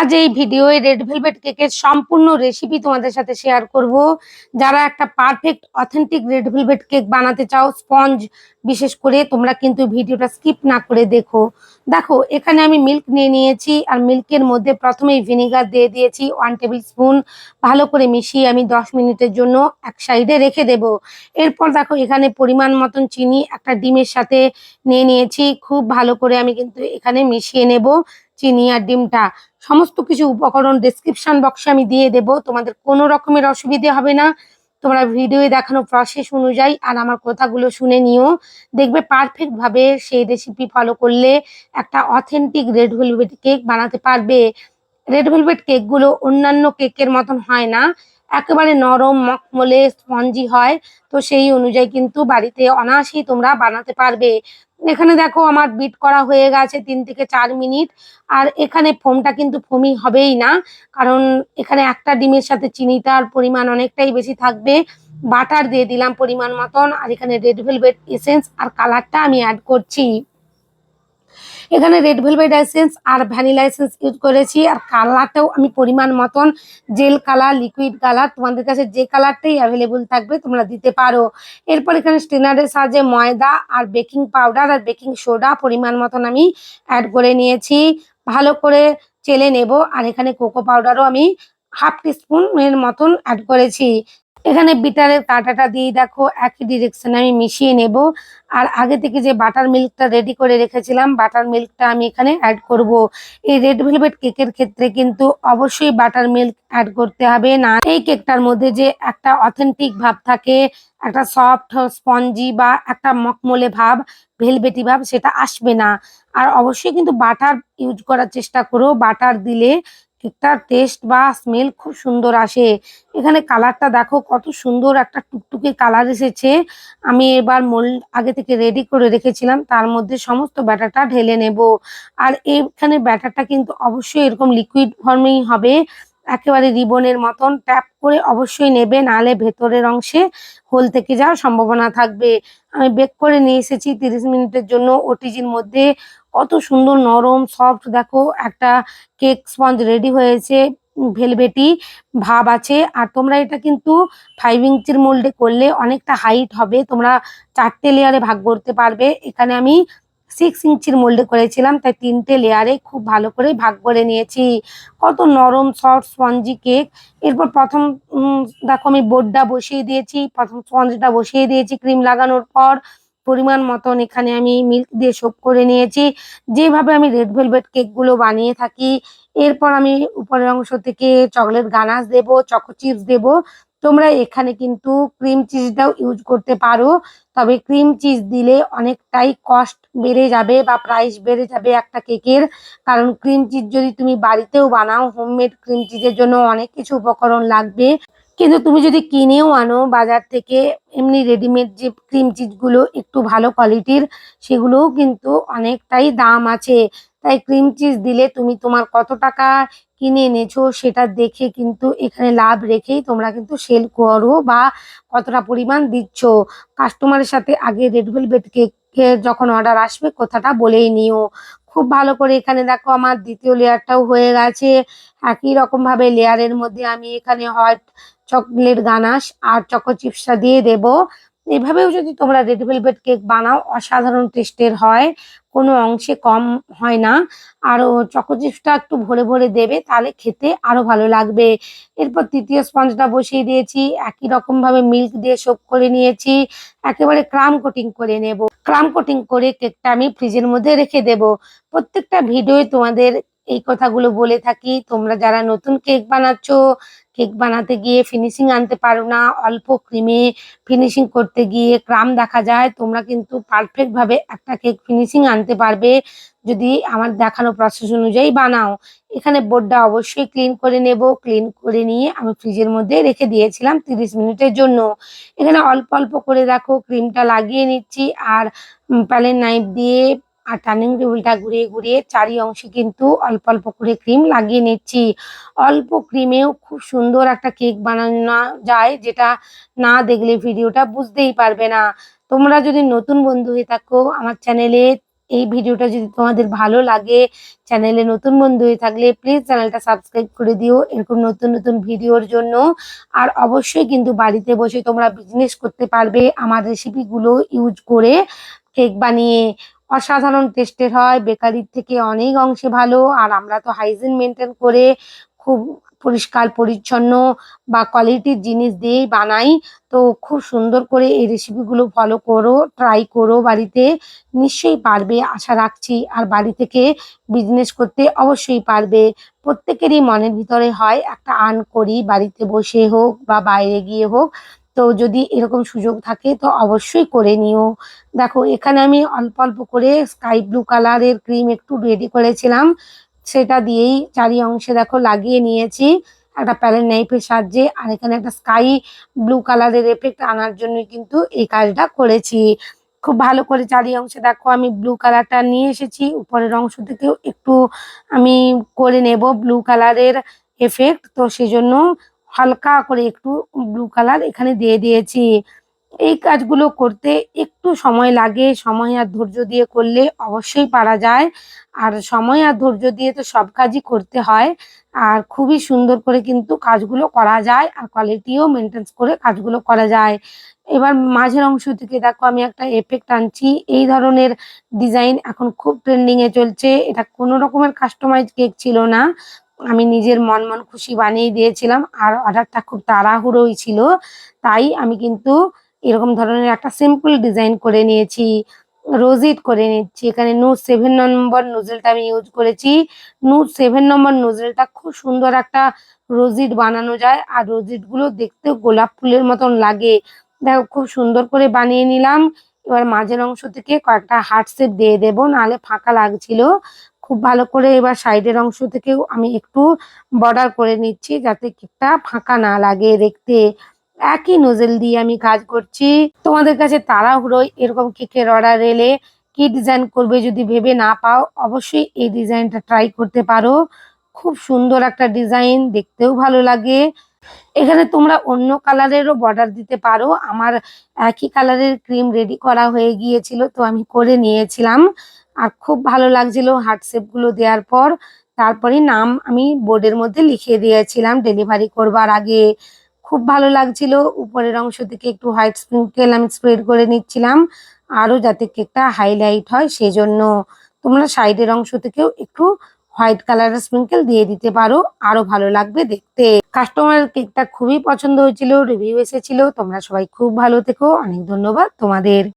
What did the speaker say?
আজ এই ভিডিওয়ে red velvet কেকের সম্পূর্ণ রেসিপি তোমাদের সাথে শেয়ার করব। যারা একটা perfect authentic red velvet cake বানাতে চাও স্পঞ্জ বিশেষ করে, তোমরা কিন্তু ভিডিওটা স্কিপ না করে দেখো। দেখো, এখানে আমি মিল্ক নিয়ে নিয়েছি আর মিল্কের মধ্যে প্রথমেই ভিনিগার দিয়ে দিয়েছি ওয়ান টেবিল স্পুন ভালো করে মিশিয়ে আমি দশ মিনিটের জন্য এক সাইডে রেখে দেব। এরপর দেখো, এখানে পরিমাণ মতন চিনি একটা ডিমের সাথে নিয়ে নিয়েছি। খুব ভালো করে আমি কিন্তু এখানে মিশিয়ে নেব। চিনি আর ডিমটা, সমস্ত কিছু উপকরণ ডেসক্রিপশন বক্সে আমি দিয়ে দেব। তোমাদের কোনো রকমের অসুবিধে হবে না। তোমরা ভিডিও দেখানো প্রসেস অনুযায়ী আর আমার কথাগুলো শুনে নিও। দেখবে পারফেক্টভাবে সেই রেসিপি ফলো করলে একটা অথেন্টিক রেড ভেলভেট কেক বানাতে পারবে। রেড ভেলভেট কেকগুলো অন্যান্য কেকের মতন হয় না। একেবারে নরম মখমলে স্পঞ্জি হয়, তো সেই অনুযায়ী কিন্তু বাড়িতে অনায়াসেই তোমরা বানাতে পারবে। এখানে দেখো আমার বিট করা হয়ে গেছে তিন থেকে চার মিনিট, আর এখানে ফোমটা কিন্তু ফোমি হবেই না, কারণ এখানে একটা ডিমের সাথে চিনিটার পরিমাণ অনেকটাই বেশি থাকবে। বাটার দিয়ে দিলাম পরিমাণ মতন, আর এখানে রেড ভেলভেট এসেন্স আর কালারটা আমি অ্যাড করছি। এখানে রেড ভেলভেট এসেন্স আর ভ্যানিলা এসেন্স ইউজ করেছি। আর কালারটাও আমি পরিমাণ মতন জেল কালার লিকুইড কালার তোমাদের কাছে যে কালারটাই অ্যাভেলেবল থাকবে তোমরা দিতে পারো। এরপর এখানে স্টেনারের সাহায্যে ময়দা আর বেকিং পাউডার আর বেকিং সোডা পরিমাণ মতন আমি অ্যাড করে নিয়েছি। ভালো করে চেলে নেব। আর এখানে কোকো পাউডারও আমি হাফ টিস্পুন এর মতন অ্যাড করেছি। এখানে বিটারের কাঁটাটা দিয়ে দেখো, একই ডিরেকশনে আমি মিশিয়ে নেব। আর আগে থেকে যে বাটার মিল্কটা রেডি করে রেখেছিলাম, বাটার মিল্কটা আমি এখানে অ্যাড করব। এই রেড ভেলভেট কেকের ক্ষেত্রে কিন্তু অবশ্যই বাটার মিল্ক অ্যাড করতে হবে। না, এই কেকটার মধ্যে যে একটা অথেন্টিক ভাব থাকে, একটা সফট স্পঞ্জি বা একটা মকমলে ভাব ভেলভেটি ভাব, সেটা আসবে না। আর অবশ্যই কিন্তু বাটার ইউজ করার চেষ্টা করো। বাটার দিলে কেকটার টেস্ট বা স্মেল খুব সুন্দর আসে। এখানে কালারটা দেখো, কত সুন্দর একটা টুকটুকে কালার এসেছে। আমি এবার মোল্ড আগে থেকে রেডি করে রেখেছিলাম, তার মধ্যে সমস্ত ব্যাটারটা ঢেলে নেব। আর এখানে ব্যাটারটা কিন্তু অবশ্যই এরকম লিকুইড ফর্মেই হবে। একেবারে রিবনের মতন ট্যাপ করে অবশ্যই নেবে, নাহলে ভেতরের অংশে হোল থেকে যাওয়ার সম্ভাবনা থাকবে। আমি বেক করে নিয়ে এসেছি তিরিশ মিনিটের জন্য ওটিজির মধ্যে কত সুন্দর নরম সফট দেখো, একটা কেক স্পঞ্জ রেডি হয়েছে, ভেলভেটি, ভাব আছে। আর তোমরা এটা কিন্তু ফাইভ ইঞ্চির মোল্ডে করলে অনেকটা হাইট হবে। তোমরা চারটে লেয়ারে ভাগ করতে পারবে। এখানে আমি সিক্স ইঞ্চির মোল্ডে করেছিলাম, তাই তিনটে লেয়ারে খুব ভালো করে ভাগ করে নিয়েছি। কত নরম সফট স্পঞ্জি কেক এরপর প্রথম দেখো আমি বোর্ডটা বসিয়ে দিয়েছি। প্রথম স্পঞ্জটা বসিয়ে দিয়েছি ক্রিম লাগানোর পর। পরিমাণ মতন এখানে আমি মিল্ক দিয়ে সোপ করে নিয়েছি। যেভাবে আমি রেড ভেলভেট কেকগুলো বানিয়ে থাকি, এরপর আমি উপরের অংশ থেকে চকলেট গানাস দেব চকো চিপস দেব। তোমরা এখানে কিন্তু ক্রিম চিজটাও ইউজ করতে পারো। তবে ক্রিম চিজ দিলে অনেকটাই কস্ট বেড়ে যাবে বা প্রাইস বেড়ে যাবে একটা কেকের কারণ ক্রিম চিজ যদি তুমি বাড়িতেও বানাও হোমমেড ক্রিম চিজের জন্য অনেক কিছু উপকরণ লাগবে। কিন্তু তুমি যদি কিনেও আনো বাজার থেকে, এমনি রেডিমেড যে ক্রিম চিজগুলো একটু ভালো কোয়ালিটির সেগুলোও কিন্তু অনেকটাই দাম আছে। তাই ক্রিম চিজ দিলে তুমি তোমার কত টাকা কিনে এনেছো সেটা দেখে কিন্তু এখানে লাভ রেখেই তোমরা কিন্তু সেল করো বা কতটা পরিমাণ দিচ্ছ। কাস্টমারের সাথে আগে রেড ভেলভেট যখন অর্ডার আসবে কথাটা বলেই নিও। খুব ভালো করে এখানে দেখো আমার দ্বিতীয় লেয়ারটাও হয়ে গেছে। একই রকমভাবে লেয়ারের মধ্যে আমি এখানে হোয়াইট চকলেট গানাশ আর চকো চিপসটা দিয়ে দেব। এভাবেও যদি তোমরা রেড ভেলভেট কেক বানাও, অসাধারণ টেস্টের হয়। কোনো অংশে কম হয় না। আরও চকো চিপসটা একটু ভরে ভরে দেবে, তাহলে খেতে আরও ভালো লাগবে। এরপর তৃতীয় স্পঞ্জটা বসিয়ে দিয়েছি। একই রকম ভাবে মিল্ক দিয়ে সোপ করে নিয়েছি। একেবারে ক্রাম কোটিং করে নেব। ক্রাম কোটিং করে কেকটা আমি ফ্রিজের মধ্যে রেখে দেব। প্রত্যেকটা ভিডিওয়ে তোমাদের এই কথাগুলো বলে থাকি। তোমরা যারা নতুন কেক বানাচ্ছ কেক বানাতে গিয়ে ফিনিশিং আনতে পারো না, অল্প ক্রিমে ফিনিশিং করতে গিয়ে ক্রাম দেখা যায়, তোমরা কিন্তু পারফেক্ট ভাবে একটা কেক ফিনিশিং আনতে পারবে। যদি আমার দেখানো প্রসেস অনুযায়ী বানাও, এখানে বোর্ডটা অবশ্যই ক্লিন করে নেব। ক্লিন করে নিয়ে আমি ফ্রিজের মধ্যে রেখে দিয়েছিলাম তিরিশ মিনিটের জন্য। এখানে অল্প অল্প করে দেখো ক্রিমটা লাগিয়ে নিচ্ছি আর প্যালেন নাইফ দিয়ে আর টার্নিং টেবিলটা ঘুরিয়ে ঘুরিয়ে চারি অংশে কিন্তু অল্প অল্প করে ক্রিম লাগিয়ে নিচ্ছি। অল্প ক্রিমেও খুব সুন্দর একটা কেক বানানো যায় যেটা না দেখলে ভিডিওটা বুঝতেই পারবে না। তোমরা যদি নতুন বন্ধু হয়ে থাকো, আমার চ্যানেলে এই ভিডিওটা যদি তোমাদের ভালো লাগে, চ্যানেলে নতুন বন্ধু হয়ে থাকলে প্লিজ চ্যানেলটা সাবস্ক্রাইব করে দিও এরকম নতুন নতুন ভিডিওর জন্য। আর অবশ্যই কিন্তু বাড়িতে বসে তোমরা বিজনেস করতে পারবে, আমার রেসিপিগুলো ইউজ করে কেক বানিয়ে। অসাধারণ টেস্টের হয়। বেকারির থেকে অনেক অংশে ভালো। আর আমরা তো হাইজিন মেনটেন করে খুব পরিষ্কার, পরিচ্ছন্ন বা কোয়ালিটির জিনিস দিয়েই বানাই। তো খুব সুন্দর করে এই রেসিপিগুলো ফলো করো ট্রাই করো বাড়িতে। নিশ্চয়ই পারবে, আশা রাখছি। আর বাড়ি থেকে বিজনেস করতে অবশ্যই পারবে। প্রত্যেকেরই মনের ভিতরে হয় একটা আর্ন করি বাড়িতে বসে হোক বা বাইরে গিয়ে হোক। তো যদি এরকম সুযোগ থাকে, তো অবশ্যই করে নিও। দেখো, এখানে আমি অল্প অল্প করে স্কাই ব্লু কালারের ক্রিম একটু রেডি করেছিলাম। সেটা দিয়েই চারি অংশে দেখো লাগিয়ে নিয়েছি। একটা প্যালেন নাইফের সাহায্যে। আর এখানে একটা স্কাই ব্লু কালারের এফেক্ট আনার জন্য কিন্তু এই কাজটা করেছি। খুব ভালো করে চারি অংশে দেখো, আমি ব্লু কালারটা নিয়ে এসেছি। উপরের অংশ থেকেও একটু আমি করে নেব ব্লু কালারের এফেক্ট তো সেজন্য হালকা করে একটু ব্লু কালার এখানে দিয়ে দিয়েছি। এই কাজগুলো করতে একটু সময় লাগে, সময় আর ধৈর্য দিয়ে করলে অবশ্যই পারা যায়। আর সময় আর ধৈর্য দিয়ে তো সব কাজই করতে হয়। আর খুবই সুন্দর করে কিন্তু কাজগুলো করা যায় আর কোয়ালিটিও মেনটেন করে কাজগুলো করা যায়। এবার মাঝের অংশ থেকে দেখো আমি একটা এফেক্ট আনছি। এই ধরনের ডিজাইন এখন খুব ট্রেন্ডিং এ চলছে। এটা কোনো রকমের কাস্টমাইজ কেক ছিল না। আমি নিজের মন মন খুশি বানিয়ে দিয়েছিলাম আর অর্ডারটা খুব তাড়াহুড়োই ছিল। তাই আমি কিন্তু এরকম ধরনের একটা সিম্পল ডিজাইন করে নিয়েছি রোজিট করে নিচ্ছি। এখানে নুট সেভেন নম্বর নোজেলটা আমি ইউজ করেছি। নুট সেভেন নম্বর নোজেলটা খুব সুন্দর একটা রোজিট বানানো যায় আর রোজিটগুলো দেখতে গোলাপ ফুলের মতন লাগে। দেখো খুব সুন্দর করে বানিয়ে নিলাম। এবার মাঝের অংশ থেকে কয়েকটা হার্ট শেপ দিয়ে দেবো, নাহলে ফাঁকা লাগছিল। খুব ভালো করে এবার সাইডের অংশ থেকেও আমি একটু বর্ডার করে নিচ্ছি যাতে কেকটা ফাঁকা না লাগে দেখতে। একই নোজেল দিয়ে আমি কাজ করছি। তোমাদের কাছে তাড়াহুড়োই এরকম কেকের অর্ডার এলে কি ডিজাইন করবে যদি ভেবে না পাও, অবশ্যই এই ডিজাইনটা ট্রাই করতে পারো। খুব সুন্দর একটা ডিজাইন দেখতেও ভালো লাগে। এখানে তোমরা অন্য কালারেরও বর্ডার দিতে পারো। আমার একই কালারের ক্রিম রেডি করা হয়ে গিয়েছিল, তো আমি করে নিয়েছিলাম। আর খুব ভালো লাগছিল হার্টগুলো দেওয়ার পর। তারপরে নাম আমি বোর্ডের মধ্যে লিখিয়ে দিয়েছিলাম ডেলিভারি করবার আগে। খুব ভালো লাগছিল, উপরের অংশ থেকে একটু হোয়াইট স্প্রিঙ্কেল আমি স্প্রেড করে নিচ্ছিলাম, আরও যাতে কেকটা হাইলাইট হয় সেজন্য। তোমরা সাইডের অংশ থেকেও একটু হোয়াইট কালারের স্প্রিঙ্কেল দিয়ে দিতে পারো আরও ভালো লাগবে দেখতে। কাস্টমারের কেকটা খুবই পছন্দ হয়েছিল রিভিউ এসেছিল, তোমরা সবাই খুব ভালো থেকো, অনেক ধন্যবাদ তোমাদের।